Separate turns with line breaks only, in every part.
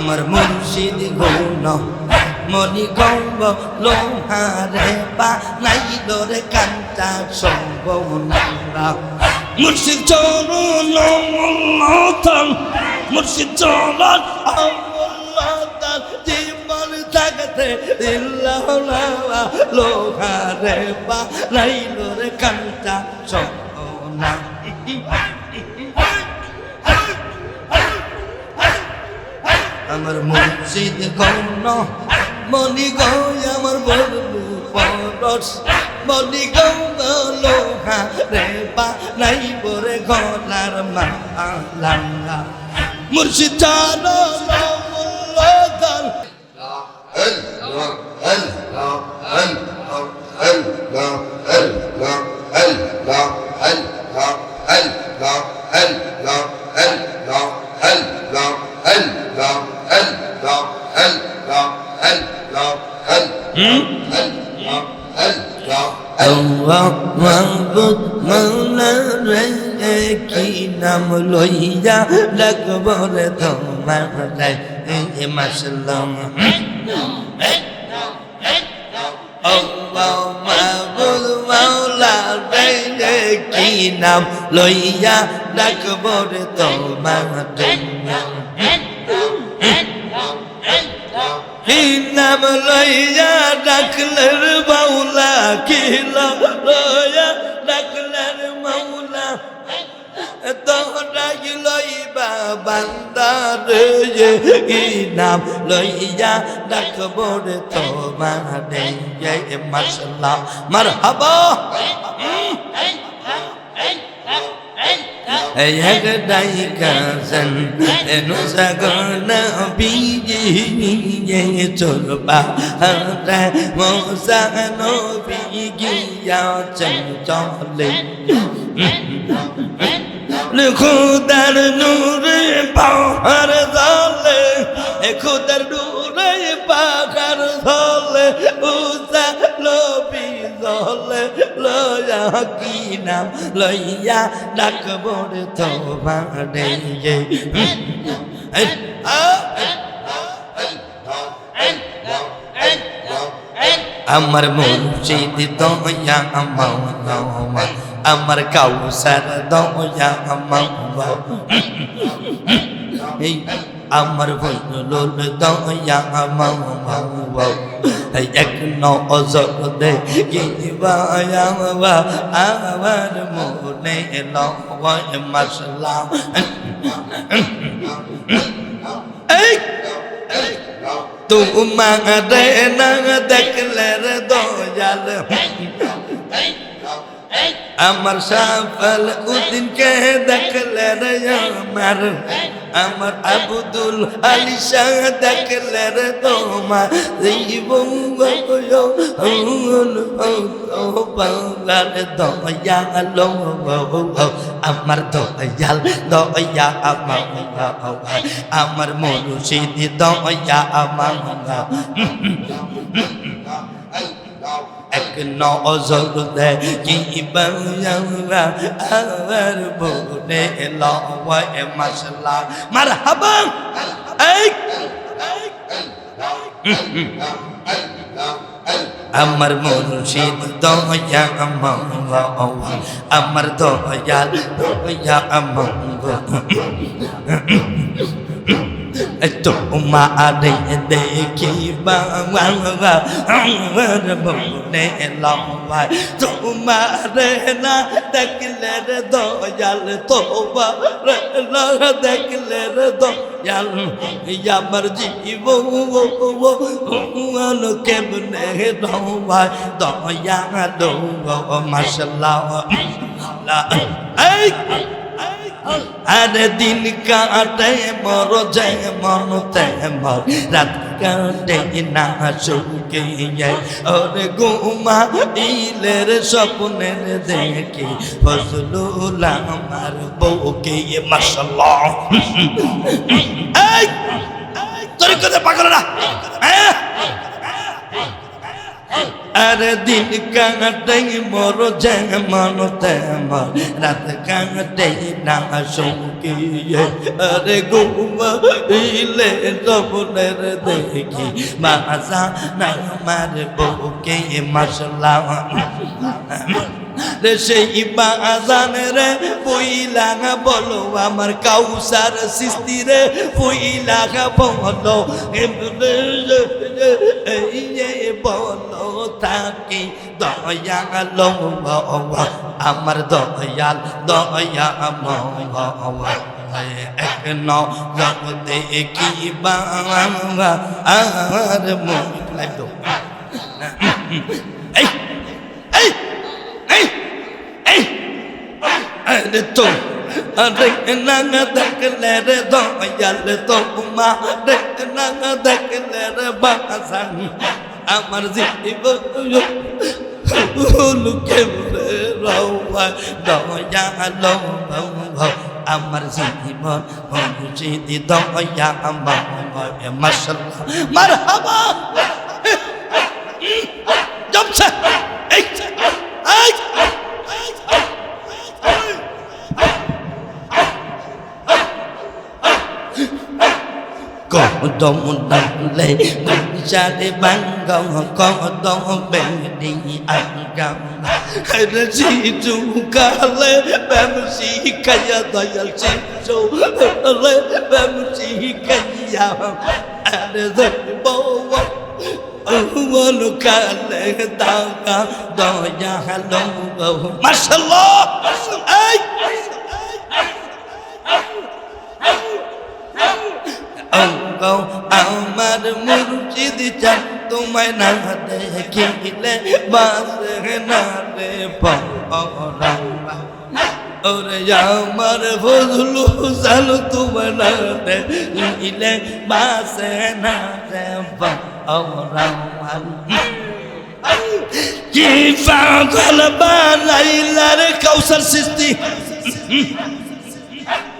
আমার মুর্শিদ গৌন মনি গৌব লোহারে বা নাই রে কান্তা সম্ভব নারা। মুর্শিদ চরণ মল্লতাল মুর্শিদ চরণ মল্লতাল জীবন থাকতে দিল্লাহ লোহারে বা নাই রে কান্তা সম্ভব আমার মসজিদ গৌন মনি গৌ আমার বলু পরশ। মনি গৌন লোহা রে বা নাই বরে গলার মালাঙ্গা মুর্শিদ জানো মাহবুদ মৌলা রে কি নাম লইয়া লাগবর তোমার রে কি নাম লইয়া ডাকলের বাউলা কি লইয়া ডাকলের মাউলা তোরা লইবা বান্দার কি নাম লইয়া ডাকবর তোমার মশলা মার হাবা এক ডাইকাসন এনো সাগন বিজি চলবা রে মোসানো বিগিয়া চলে। খুদার নূরে পাহাড় জলে খুদার নূরে পাহাড় জলে উষা লবি জলে লয়া কি নাম, লইয়া ডাকবর তোমারে আমার মুর্শিদ দয়া আমার আমার কাউসার দয়া আমার এই আমার ভুল দয়া আমার এক নজর দেখিবা আমার মনে লয় মশলা। এই, তোমারে না দেখলে দয়াল। আমার সাফল উদ্দিনকে দেখলে রে আমার আমার আবুদুল আলী শাহ দেখলে রে তোমার বাংলার দয়াল আমার দয়াল দয়া আমার মনুষিদ দয়া আমার নজর দেখি বাংলা আমার বনে লওয়ায় মশলা মার হাবা আমার মুর্শিদ দয়া আমার আমার দয়াল দয়া আমার তোমারে দেখিবা আমার মনে লম্বায় তোমারে না দেখলে রে দয়াল তোমারে দেখলে রে দয়াল আমার জীব কেমনে লম্বায় দয়া দো মশলা এই আরে দিন কাটে, মর যায় মন তেমর। রাত কাটে না সুখে ওরে গুমা ইলের স্বপ্নের দেখি ফজলুল আমার বউকে মাসাল্লাহ এই তোর কথা পাগল না আর দিন কাটাই মর যেমন তেমন, রাত কাটাই না সঙ্গিয়ে আরে গুমা ইলে জবনের দেখি বাসা না মার বউকে মশলা। সেই বাজান রে পইলাগা বলো আমার কাউসার সৃষ্টি রে পইলাগা বলো। বলো থাকি দয়াল আমার দয়াল দয়া এক নজর দেখি বাবা, আর লাগল এই এই এই এই, আরে তো আরে নাঙ্গা দেখলে রে দয়াল তো মা রে নাঙ্গা দেখলে রে বাসান। আমার জীব লুকে আমার জীবন মুজিদি দয়া আমার মাশাল্লাহ মারহাবা। জমছে। কদম ডালে গুজারে বাঙ্গম কদম বেরি আঙ্গম রজি জুকালে বেমসি কায়া দয়াল চিজো লে বেমসি কায়া আরে জবো মন কালে দাগা দয়া হলো মাশাআল্লাহ এই অঙ্গ আমার মুর্শিদ চান, তোমায় না দেখিলে বাসে না রে পরা ওরে আমার ফজলু জানো তোমায় না দেখিলে বাসে না রে পরা কি পাগল বানাইলার কৌশল সৃষ্টি?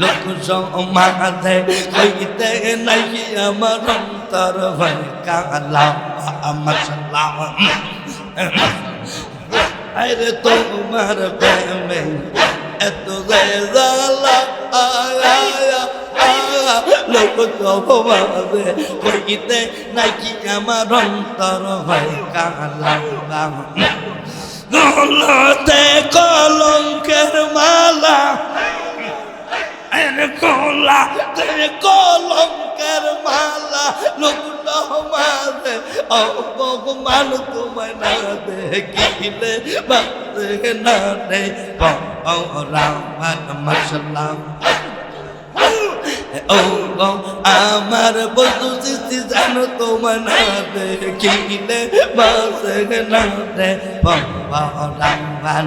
লোক সমাধে কইতে নাই আমার অন্তর ভাই আমার সালাম। আরে তোমার প্রেমে এত জালা লোক সমাধে কইতে নাই আমার অন্তর ভাই গলতে কলঙ্কের মালা কলা কলঙ্কের মালা, লোক মাঝে অপমান তোমায় না দেখিলে বাসে না রে। রামান মশলাম। আমার বন্ধু সৃষ্টি জানো তোমায় না দেখিলে বাসে না রে। রামান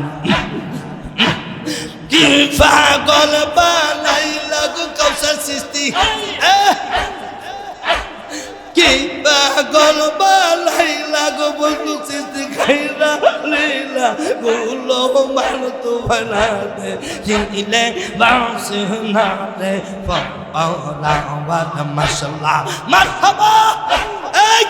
কি পাগল বানাইলা গো কৌশল সৃষ্টি। কি পাগল বানাইলা গো বন্ধু সৃষ্টি খাইলা লীলা গুলো মান তো বানাতে চিনিলে বাউস না রে পাওলা ওয়াত মাশাআল্লাহ মারহাবা এই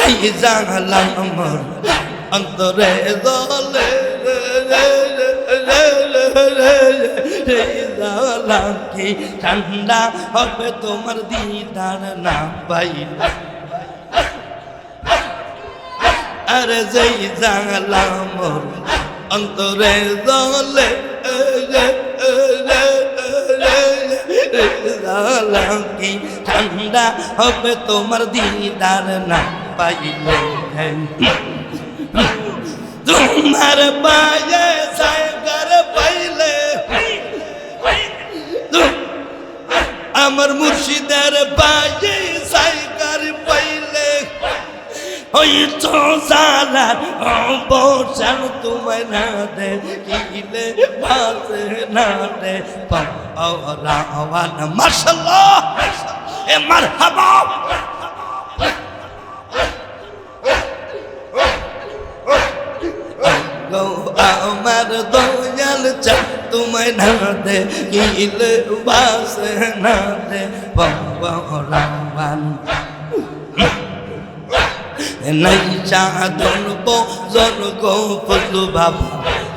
এই জানলাম আমার অন্তরে জলে কি ঠান্ডা হবে তোমার দিদার না পাইলে আরে যেই জানলাম অন্তরে জলে ঠান্ডা হবে তোমার দিদার না পাইলে তোমার পায়ে সাইকার পাইলে আমার মুর্শিদের পায়ে সাইকার পাইলে ওই তো জালার অবসান তোমায় না দে কিলে বাসে না দে পাওয়ান মাশাল্লাহ এ মারহাবা আমার দয়াল চা, তোমায় না দে, কিলে বাসে না দে পাওয়ান নাই সাধন বজন গো ফজলু বাবা,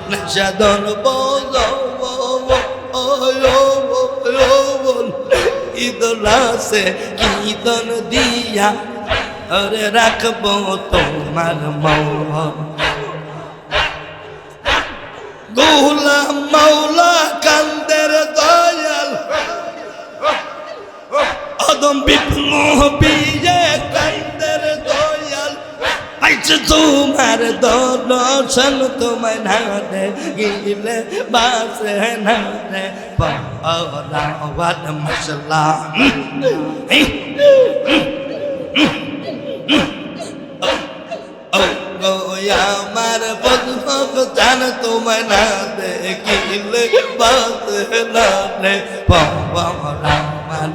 নাই সাধন ইদলাসে কীর্তন দিয়া, আরে রাখব তোমার মৌলা গোলাম মাওলা কান্দের দয়াল। অদম বিষ্ণু বিয়ে কান্দের দয়াল। আইছে তোমার দর্শন তোমায় না দে গিলে বাসে না দে পাওয়ার মশলা। আমার বন্ধব জান তোমায় না দেখিলে গিলে না রে। বাবা পাওয়ার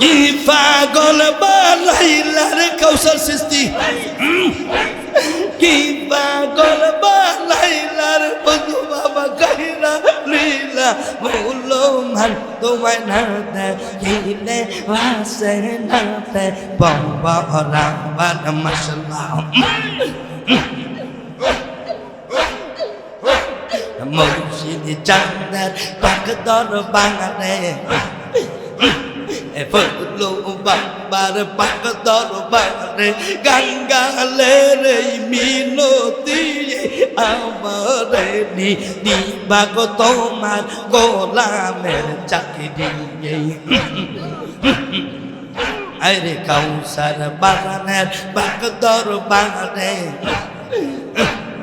কি পাগল বালাইলার কৌশল সৃষ্টি? কি পাগল বালাইলার বধু বাবা কহিলা লীলা? বলো মান তোমায় না দেখিলে ভাসে না দে বাবা রামান মশলা মুর্শিদ চাঁদের পাক দর বাঙালে ফলো বাবার পাক দরবারে গঙ্গালে রে মিনতি আমারে নি দিবাগ তোমার গোলামের চাকরি আরে কাউসার বাগানের পাক দরবারে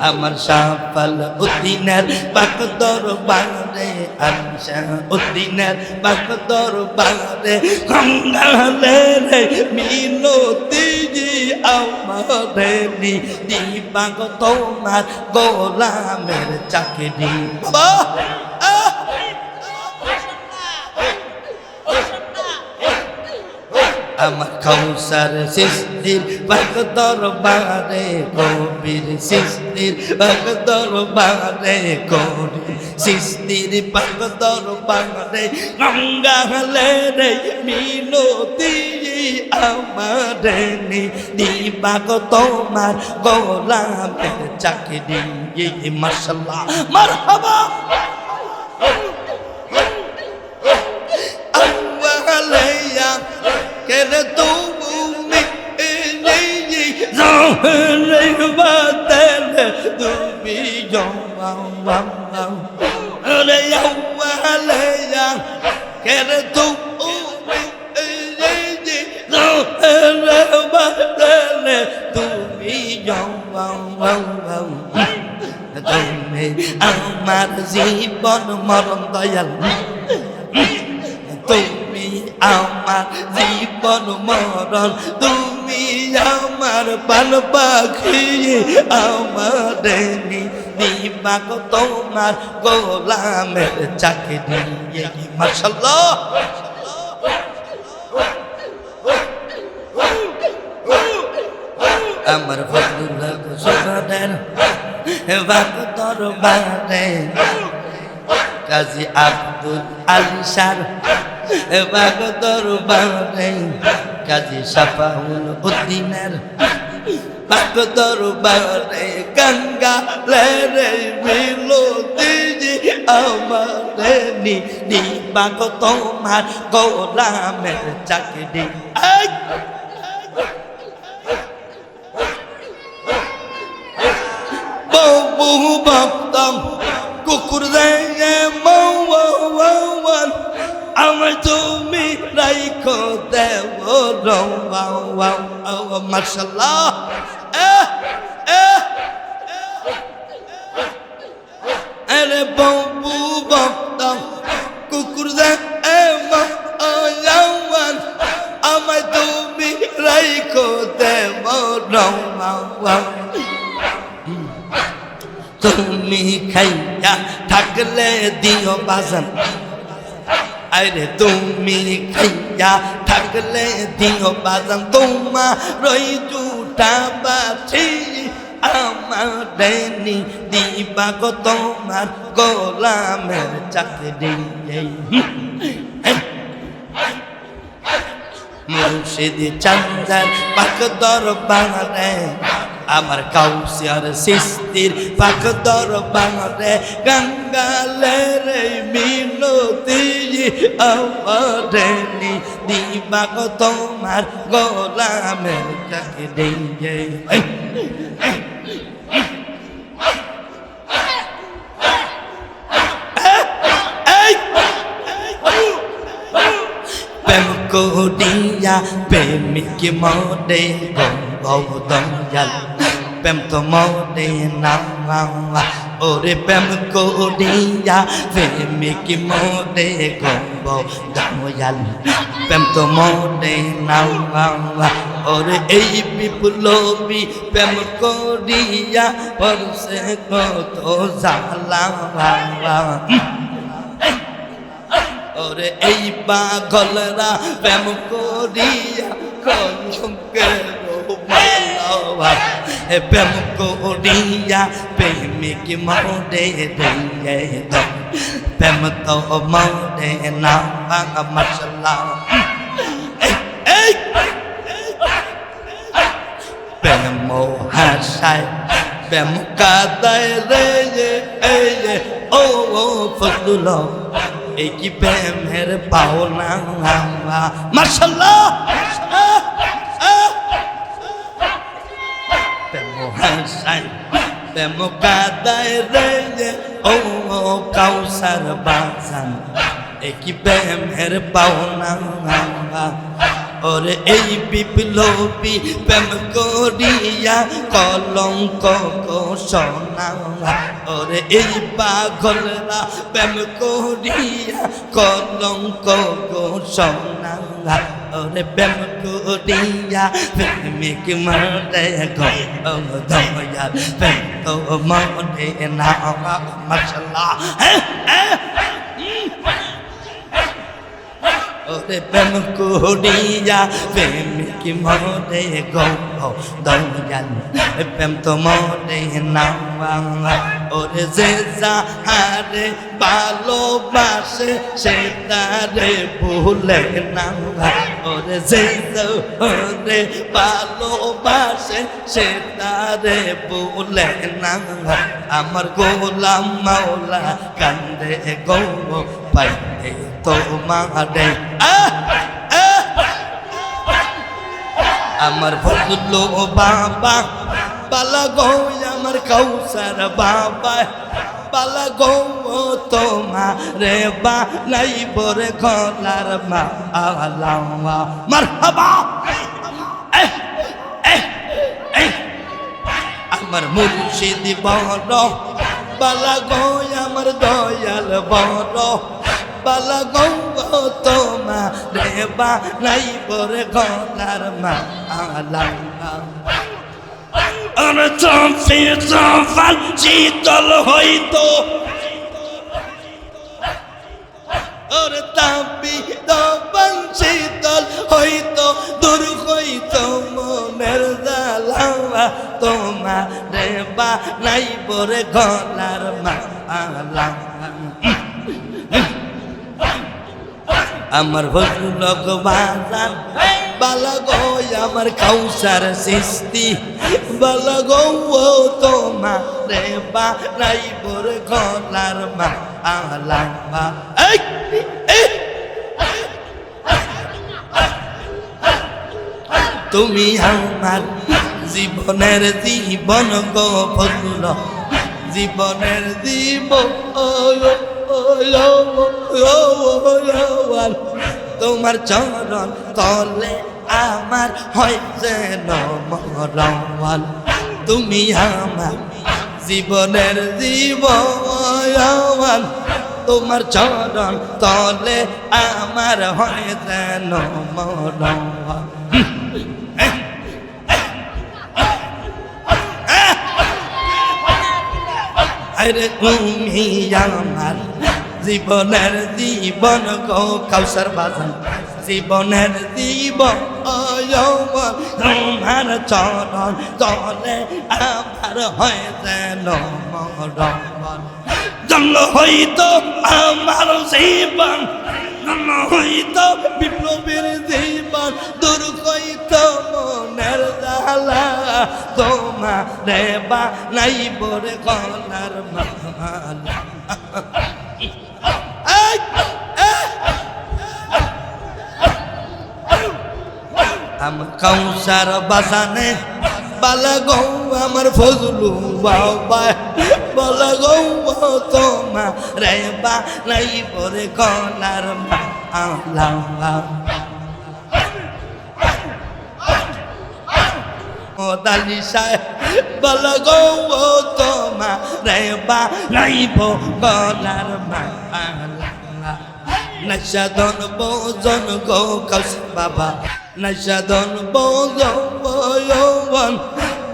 আমার সাফল উদ্দিনের পাক দরবারে আনসা উদ্দিনের পাক দরবারে গঙ্গালে রে মিনতি জি আমারে নি দিবাগ তোমার গোলামের চাকরি। বাবা আহ! আমার কৌসার সৃষ্টির বাক দরবারে কবির সৃষ্টির বাক দরবারে কবি সৃষ্টির বাক দরবারে গঙ্গা হলে রে মিনতি আমারে দিবাগ তোমার গোলামের চাকরি। মাসাল্লাহ মারহাবা। কেরে তুমি জহরে বাতেল তুমি জমাম আরে আওয়ালাইয়া কেরে তুমি জহরে বাতেল তুমি জমাম তুমি আমার জীবন মরণ দয়াল তুমি আমার মরণ তুমি আমার পান পাখি আমার দিবাক তোমার গোলামের চাকরি মাসাল্লাহ আমার ফজলুল্লাহ সোনাদের বাক দরবারে। কাজী আব্দুল আলী কাজী সাফাউল উদ্দিনের। দরবারে গঙ্গা লেরে মিলতি আমারে নি নি বাগ তোমার গোলামের চাকরি। বহু ভক্তম কুকুর দেয় আমার তুমি রাইখো দেব মার্শাল্লাহ আরে বম্বু ভক্তম কুকুর দেয় আমায় তুমি রাইখো দেব তুমি খাইয়া থাকলে দিও বাজান। আরে তুমি খাইয়া থাকলে দিও বাজান তোমার রই জুটা বাছি আমার দেনি দিবা গো তোমার গোলামের চাকরি মুর্শিদ চন্দন পাক দরবারে, আমার কাউসিয়ার সিস্তির পাক দরবারে, গঙ্গালে রে মিনতি আমারে নি দিবা গো তোমার গোলামের চাকরি প্রেম করিয়া প্রেমিক মরে গৌদয়াল প্রেম তো মরে না ওরে প্রেম করিয়া প্রেমিক মরে গৌদয়াল প্রেম তো মরে না ওরে এই বিপ্লবী প্রেম করিয়া পরশে কত জালা ওরে এই পাগলরা প্রেম করিয়া কলঙ্কের প্রেম করিয়া প্রেমিক মরে তো প্রেম তো মরে না মশলা। প্রেম হাসায়, প্রেম কাদায় রে ও, ফজলুল। এই কি প্রেমের পাওনা? মার্শাল্লাহ প্রেম কাদায় রে ও কাউসার বাজান। কি প্রেমের পাওনা? ওরে এই বিপ্লবী প্রেম করিয়া কলঙ্ক সোনা ওরে এই পাগলরা প্রেম করিয়া কলঙ্ক সোনা ওরে প্রেম করিয়া প্রেমিক মরে গো প্রেম তো মরে না মশলা হ্যাঁ ওরে প্রেম করিয়া প্রেমিক মরে গৌ? দয়াল প্রেম তো মরে না ওরে যে যাহারে ভালোবাসে, সে তারে ভুলে না ওরে যে ওরে ভালোবাসে, সে তারে ভুলে না আমার গোলাম মাওলা কান্দে গৌ, পাইতে তোমারে। আমার ফজলো বাবা বালা গো আমার কৌসার বাবা বালা গো তোমারে বা নাই বরে গলার মা আলাওয়া মারহাবা। আমার মুর্শিদ বড় বালা গো আমার দয়াল বড়। বালা গো তোমা রে বা নাই বরে গলার মা আর চম্পে চম্পাল শীতল হইতো। ওর তাপি দবান শীতল হইতো। দূর হইতো মনের জ্বালাওয়া তোমা রে বা নাই বরে গলার মালা আমার ভদ্রলোক বাজান বালা গো আমার কাউসার সৃষ্টি। বালা গো তোমা রে বা নাই বরে গলার এই এই। তুমি আমার জীবনের জীবন গো ফজল জীবনের জীবন তোমার চরণ তলে আমার হয় যেন তুমি আমার জীবনের জীবন। তোমার চরণ তলে আমার হয় যেন আরে তুমি আমার জীবনের জীবন গো কাউসার বাজান। জীবনের জীবন তোমার চরণ তলে আমার হয় যেন মরণ। জন্ম হইতো আমার জীবন, জন্ম হইতো বিপ্লবের জীবন দূর হইতো মনের জ্বালা তোমারে বা নাই বরে গলার মালা। আমার কৌসার বাসানে বালা গৌ, আমার ফজলু বাবা বলা গৌ তোমা রে বা নাই পরে গলার মালা ও দালি সাহেব, বলা গৌ তোমা রে বা নাই গলার মালা। নশাদন বোজন গো কৌশ বাবা নশাদন বোজন বয়ন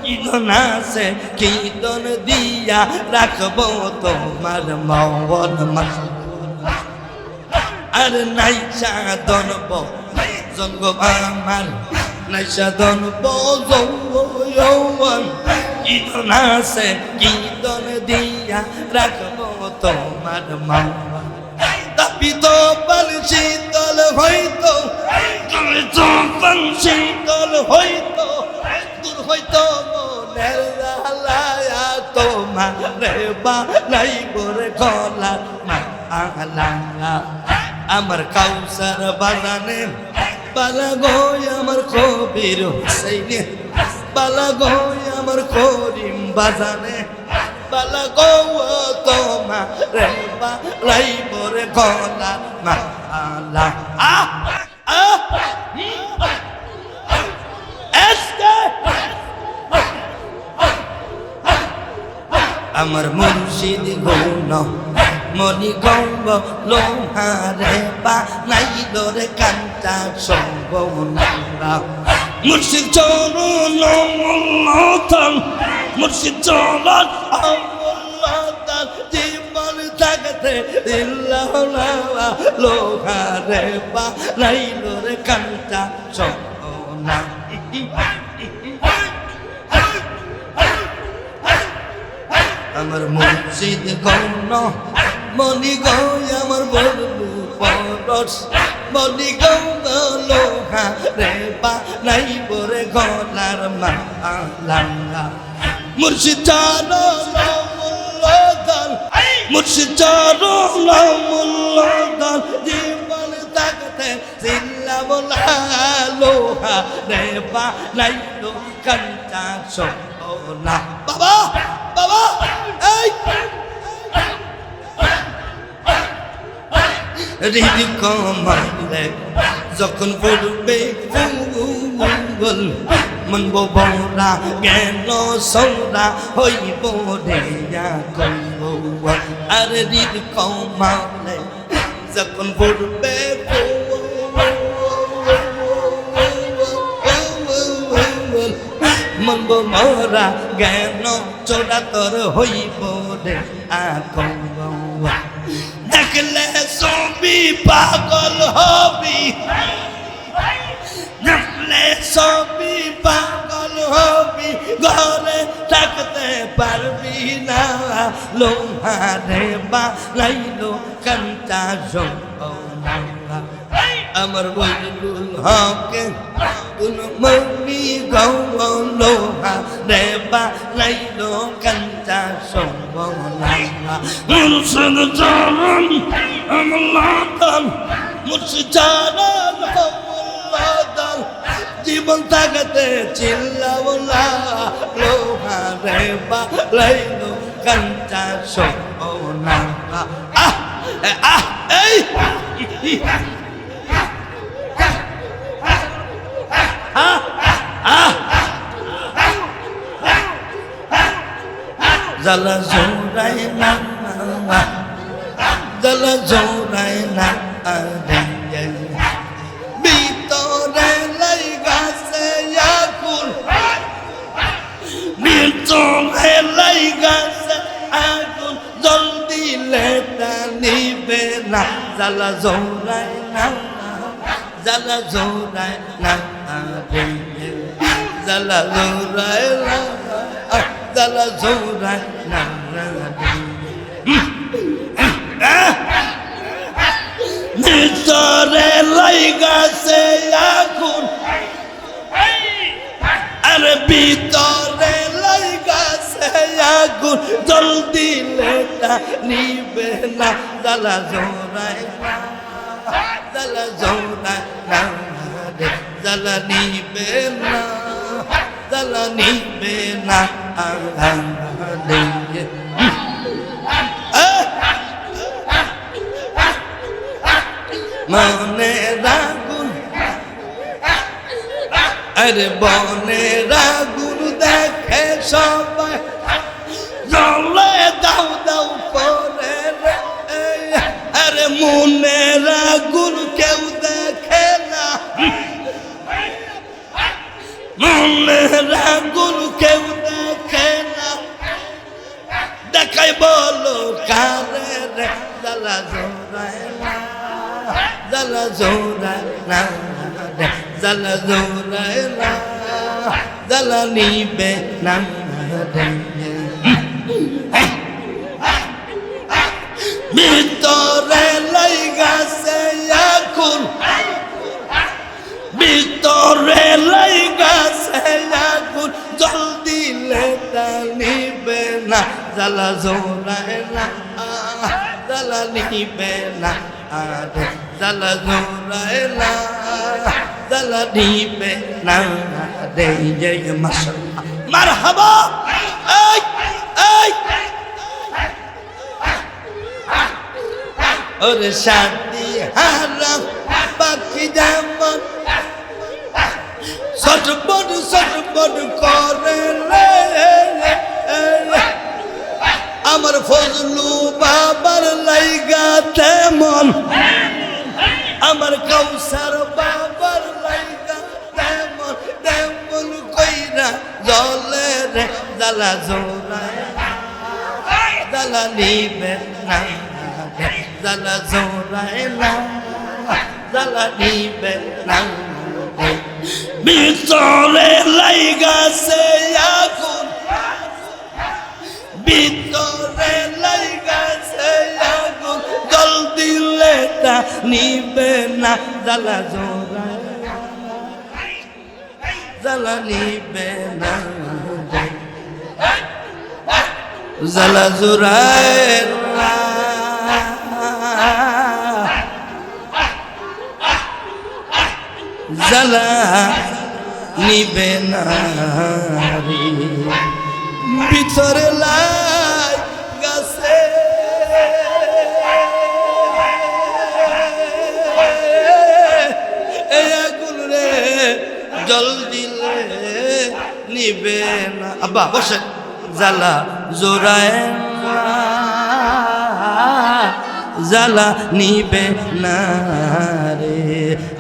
কীর্তন আছে কীর্তন দিয়া রাখব তোমার মন মাস আর নাই সাধন বোজন গো আমার। বোজন বয়ন কীর্তন আছে কীর্তন দিয়া রাখব তোমার মন। তাপিত পাল শীতল হইতো পাল শীতল হইতো দূর হইতো মনের জ্বালায়া তোমারে বা নাই বরে গলা মালা আমার কাউসার বাগানে গোয় আমার কবির হুসাইনে গোয় আমার করিম বাজানে বালা গো তোমা রে বালাই বরে গলা এসকে। আমার মুর্শিদ গৌন মনি গৌব লোহারে বা নাই দরে কান্তা সম্ভবনা মুর্শিদ চরণ মল্লতন মুর্শিদ চরণ মল্লতন জীবন থাকতে দিল্লা লোহারে বা নাই দরে কান্তা সম্ভবনা আমার মুর্শিদ গৌন মনি গৌয় আমার পরশ। মনি গৌন লোহা রে নাই বরে গলার মালাঙ্গা মুর্শিদ চারো মুল্লদান, মুর্শিদ চারো জীবন চিল্লা বলা লোহা রে বা নাই তো সোনা বাবা বাবা এই হৃদি কমালে যখন পড়বে ফুল মনব বরা জ্ঞান সৌরা হইব রেয়া কইব আর হৃদ কমালে যখন পড়বে মনব মরা জ্ঞান চোরা তোর হইব রে আকম্ব দেখলে সবি পাগল হবি। দেখলে সবি পাগল হবি, ঘরে থাকতে পারবি না। লোহারে বা লাইলো কান্তা আমার বজলুল হকে কোন মনি গৌলোহা রেবা লাইলো কাঞ্চা সম্ভবনা মুর্শিদ চরণ আমলাদন মুর্শিদ চরণ আমলাদন জীবন থাকতে চিল্লাওলা লোহা রেবা লাইলো কাঞ্চা সম্ভবনা আহ আহ, এই। জ্বালা জোড়াই না জ্বালা জোড়াই না ভিতরে লাই গাছে আগুন ভিতরে লাই গাছে আগুন নিবে না জ্বালা জোড়ায় না জ্বালা জোড়ায় না জ্বালা জোড়ায় না। জ্বালা জোড়ায় না ভিতরে লাইগাছে আগুন। আরে ভিতরে লাইগাছে আগুন। জল দিলে তা নিবে না জোড়ায় না জ্বালা জোড়ায় না জ্বালা নিবে না। জ্বালা নিবে না মনে রাগুন আরে বনে রাগুন দেখে সবাই জলে দাও দাও করে আরে মনে রাগুন মনে রাগুন কেউ দেখে না। দেখাই বলো কারে রে জ্বালা জোড়ায় না জ্বালা জোড়ায় না জ্বালা জোড়ায় না জ্বালা নিবে না, ভিতরে লাইগাছে এখন ভিতরে লাইগাছে আগুন জল দিলে তা নিবে না জ্বালা জোড়ায় না জ্বালা নিবে না আরে জ্বালা জোড়ায় না জ্বালা নিবে না রে জয় মাশাআল্লাহ মারহাবা এই এই ওরে শান্তি হারাম পাখি যেমন সটবট সটবট করে আমার ফজলু বাবার লাইগা তেমন। আমার কৌসার বাবার লাইগা তেমন। তেমন কইরা জলে রে, জ্বালা জোড়ায় জ্বালা নিবে না জ্বালা জোড়ায় না। জ্বালা নিবে না ভিতরে লাইগাছে আগুন। ভিতরে লাইগাছে আগুন। জল দিলে তা নিবে না, জ্বালা জোড়ায় জ্বালা নিবে না। জ্বালা জোড়ায় জ্বালা নিবে না ভিতরে লাই গাছে। আগুন রে, জল দিলে নিবে না। আব্বা, বসে। জ্বালা জোড়ায় জ্বালা নিবে না রে।